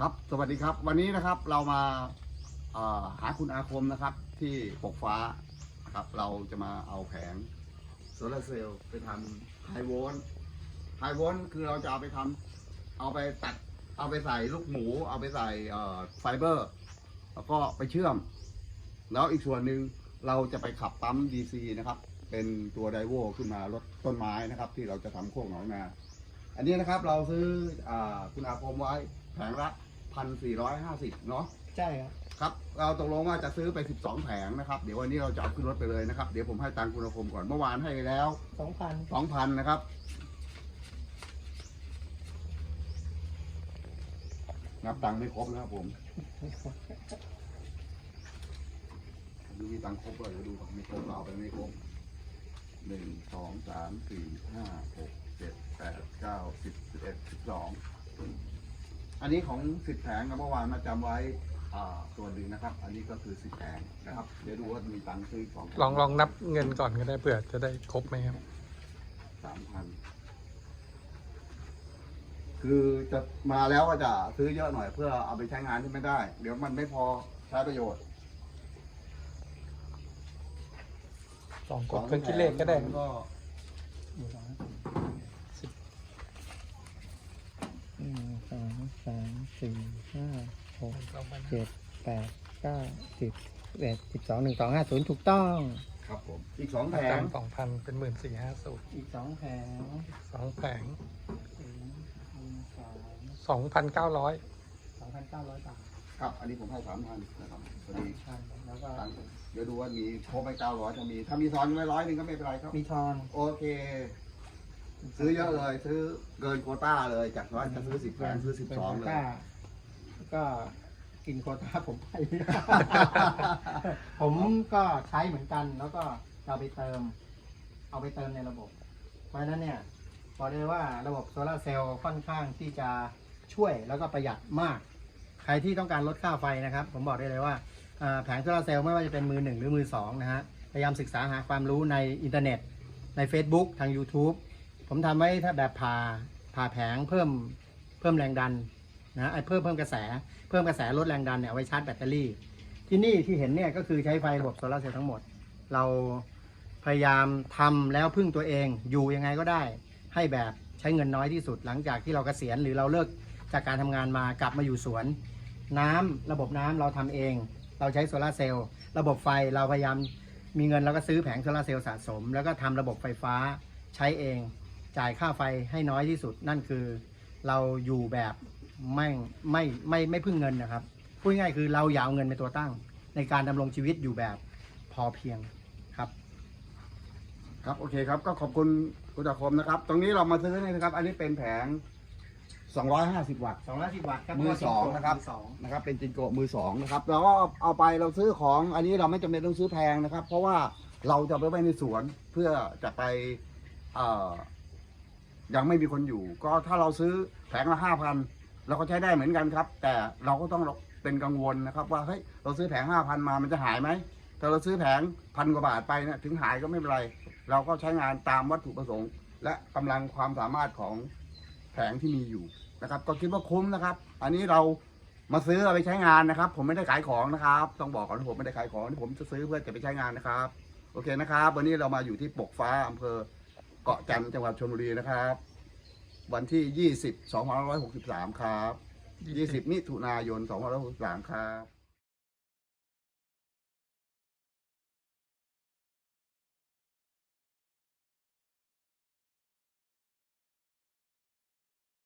ครับ สวัสดีครับ วันนี้นะครับเรามาเอ่อหาคุณอาคมนะครับ ที่ปกฟ้านะครับเราจะมาเอาแผงโซลาร์เซลล์ไปทำไฮโวลต์ไฮโวลต์คือเราจะเอาไปทำเอาไปตัด เอาไปใส่ลูกหมู เอาไปใส่ไฟเบอร์ แล้วก็ไปเชื่อม แล้วอีกส่วนหนึ่งเราจะไปขับปั๊ม DC นะครับ เป็นตัวไดโวขึ้นมาลดต้นไม้นะครับ ที่เราจะทำโคกหนองนา อันนี้นะครับเราซื้ออคุณอาคมไว้แผงละ พันสี่ร้อยห้าสิบเนาะใช่ครับ ครับ เราตกลงว่าจะซื้อไปสิบสองแผงนะครับ เดี๋ยววันนี้เราจะเอาขึ้นรถไปเลยนะครับ เดี๋ยวผมให้ตังค์คุณอาคมก่อน เมื่อวานให้ไปแล้ว สองพันสองพันนะครับ นับตังค์ไม่ครบนะครับผมดูมีตังค์ครบเลยเดี๋ยวดูก่อนไม่ครบเราเอาไปไม่ครบหนึ่งสองสามสี่ห้าหกเจ็ดแปดเก้าสิบสิบเอ็ดสิบสอง อันนี้ของสิบแผงครับเมื่อวานมาจำไว้อ่าส่วนหนึ่งนะครับ อันนี้ก็คือสิบแผงนะครับเดี๋ยวดูว่ามีตังค์ซื้อของลองลองนับเงินก่อนก็ได้เผื่อจะได้ครบไหมครับ สามพันคือจะมาแล้วก็จะซื้อเยอะหน่อยเพื่อเอาไปใช้งานที่ไม่ได้ เดี๋ยวมันไม่พอใช้ประโยชน์ลองกดเครื่องคิดเลขก็ได้ ก็ หนึ่ง สองสามสี่ห้าหกเจ็ดแปดเก้าสิบสิบเอ็ดสิบสองหนึ่งสองห้าศูนย์ถูกต้องครับผม อีกสองแผอางจารย์สองพันเป็นหมื่นสี่ห้าสูตรอีกสองแผงสองแผงสี่หนึ่งสองสองพันเก้าร้อยสองพันเก้าร้อยบาทครับ อันนี้ผมให้สามพันนะครับพอดีพันแล้วก็ตังค์เดี๋ยวดูว่ามีครบไปเก้าร้อยถ้ามี ถ้ามีทอนไว้ร้อยหนึ่งก็ไม่เป็นไรครับ มีทอน โอเค ซื้อเยอะเลย ซื้อเกินโควต้าเลยจากร้อยจะซื้อสิบแผงซื้อสิบสองเลย แล้วก็กินโควต้าผมไป ผมก็ใช้เหมือนกัน แล้วก็เอาไปเติม เอาไปเติมในระบบ เพราะฉะนั้นเนี่ยบอกได้เลยว่าระบบโซลาร์เซลล์ค่อนข้างที่จะช่วยแล้วก็ประหยัดมาก ใครที่ต้องการลดค่าไฟนะครับ ผมบอกได้เลยว่าอ่าแผงโซลาร์เซลล์ไม่ว่าจะเป็นมือหนึ่งหรือมือสองนะฮะ พยายามศึกษาหาความรู้ในอินเทอร์เน็ต ใน Facebook ทาง YouTube ผมทำไว้ถ้าแบบผ่าผ่าแผงเพิ่มเพิ่มแรงดันนะไอ้เพิ่มเพิ่มกระแส เพิ่มกระแสลดแรงดันเนี่ยไว้ชาร์จแบตเตอรี่ ที่นี่ที่เห็นเนี่ยก็คือใช้ไฟระบบโซลาร์เซลล์ทั้งหมด เราพยายามทำแล้วพึ่งตัวเองอยู่ยังไงก็ได้ ให้แบบใช้เงินน้อยที่สุดหลังจากที่เราเกษียณหรือเราเลิกจากการทำงานมากลับมาอยู่สวน น้ำระบบน้ำเราทำเอง เราใช้โซลาร์เซลล์ระบบไฟเราพยายามมีเงินเราก็ซื้อแผงโซลาร์เซลล์สะสม แล้วก็ทำระบบไฟฟ้าใช้เอง จ่ายค่าไฟให้น้อยที่สุด นั่นคือเราอยู่แบบไม่ไม่ไม่ไม่พึ่งเงินนะครับพูดง่ายๆคือเราอย่าเอาเงินเป็นตัวตั้ง ในการดำรงชีวิตอยู่แบบพอเพียงครับ ครับโอเคครับ ก็ขอบคุณคุณอาคมนะครับ ตรงนี้เรามาซื้อนี่นะครับ อันนี้เป็นแผง 250 วัตต์ 210วัตต์ครับมือสองนะครับมือสองนะครับ เป็นจินโกะมือสองนะครับเราก็เอาไปเราซื้อของอันนี้เราไม่จำเป็นต้องซื้อแพงนะครับ เพราะว่าเราจะไปไว้ในสวนเพื่อจะไปเอ่อ ยังไม่มีคนอยู่ ก็ถ้าเราซื้อแผงละห้าพันเราก็ใช้ได้เหมือนกันครับ แต่เราก็ต้องเป็นกังวลนะครับว่าเฮ้ยเราซื้อแผงห้าพันมามันจะหายไหมถ้าเราซื้อแผงพันกว่าบาทไปเนะถึงหายก็ไม่เป็นไร เราก็ใช้งานตามวัตถุประสงค์ และกำลังความสามารถของแผงที่มีอยู่นะครับ ก็คิดว่าคุ้มนะครับ อันนี้เรามาซื้อเอาไปใช้งานนะครับ ผมไม่ได้ขายของนะครับ ต้องบอกก่อนว่าผมไม่ได้ขายของที่ผมจะซื้อเพื่อจะไปใช้งานนะครับ โอเคนะครับ วันนี้เรามาอยู่ที่ปกฟ้าอำเภอ เกาะจันทร์จังหวัดชลบุรีนะครับ วันที่ 20 2563 ครับ 20 มิถุนายน 2563 ครับ